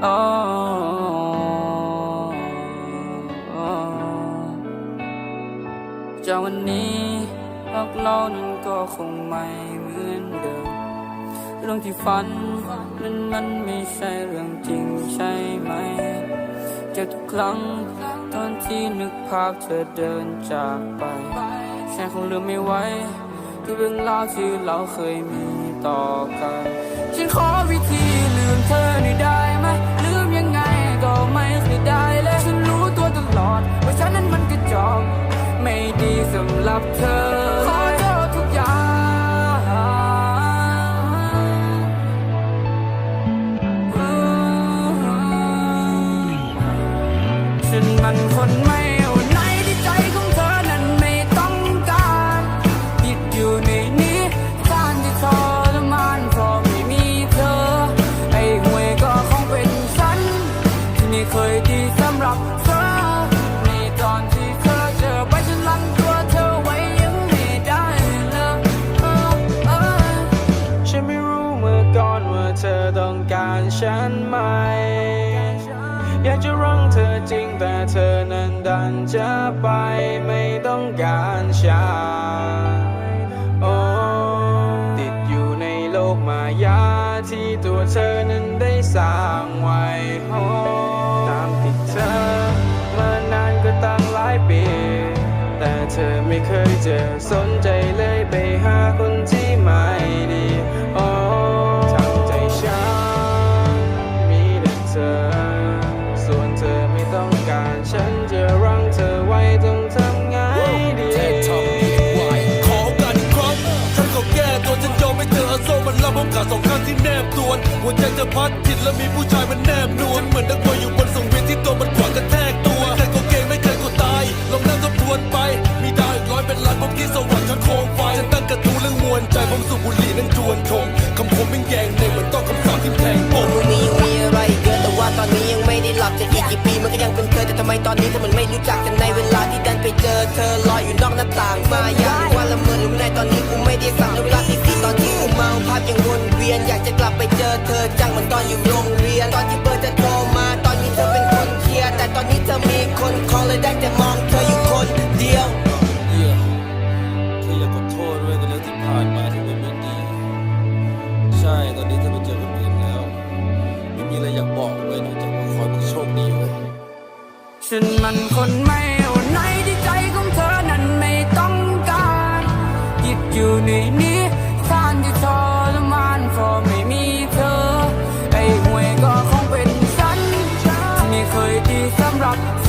จากวันนี้รักเรานั้นก็คงไม่เหมือนเดิม เรื่องที่ฝันนั้นมันไม่ใช่เรื่องจริงใช่ไหมเจ็บทุกครั้งตอนที่นึกภาพเธอเดินจากไปฉันคงลืมไม่ไหวทุกเรื่องราวที่เราเคยมีต่อกัน ฉันขอวิธีลืมเธอหน่อยได้ กับเธอ ขอโทษทุกอย่าง ฉันมันคนไม่ จะรังเธอจริงแต่เธอนั้นดันจะไปไม่ต้องการฉันโอ้ติดอยู่ในโลกมายาที่ตัวเธอนั้นได้สร้างไว้โอ้ตามติดเธอมานานก็ตั้งหลายปี แต่เธอไม่เคยจะสนใจ ตวนหัวใจจะพัดผิดแล้วมีผู้ชายมันแนบนวลเหมือนนักมวยอยู่บนสังเวียนที่ตัวมันขวางกระแทกตัวไม่เคยก็เก่งไม่เคยก็ตายลองนั่งทบทวนไป มีดาวอีกร้อยเป็นล้านผมที่สว่างทั้งโคมไฟฉันตั้งกระทู้เรื่องมวลใจผมสูบบุหรี่นั่งจวนคงคำคมเป็นแยงในเหมือนต้องคำสาปที่แทงปมมึงมียังมีอะไรเกินแต่ว่าตอนนี้ยังไม่ได้หลับจะอีกกี่ปีมันก็ยังเป็นเคยแต่ทำไมตอนนี้เธอมันไม่รู้จักกัน ลับไปเจอเธอจังเหมือนตอนอยู่โรงเรียน ตอนที่เบอร์จะโทรมา ตอนนี้เธอเป็นคนเคลียร์ แต่ตอนนี้เธอมีคนคอเลยได้แต่มองเธออยู่คนเดียวเยี่ยเธออยากขอโทษด้วยกับเรื่องที่ผ่านมาที่มันไม่ดี ใช่ ตอนนี้เธอไปเจอคนอื่นแล้ว ไม่มีอะไรอยากบอกเลยนอกจากว่าขอให้มึงโชคดีเว้ยฉันมันคนไม่เอาไหนที่ใจของเธอนั้นไม่ต้องการติดอยู่ในนี้ ดี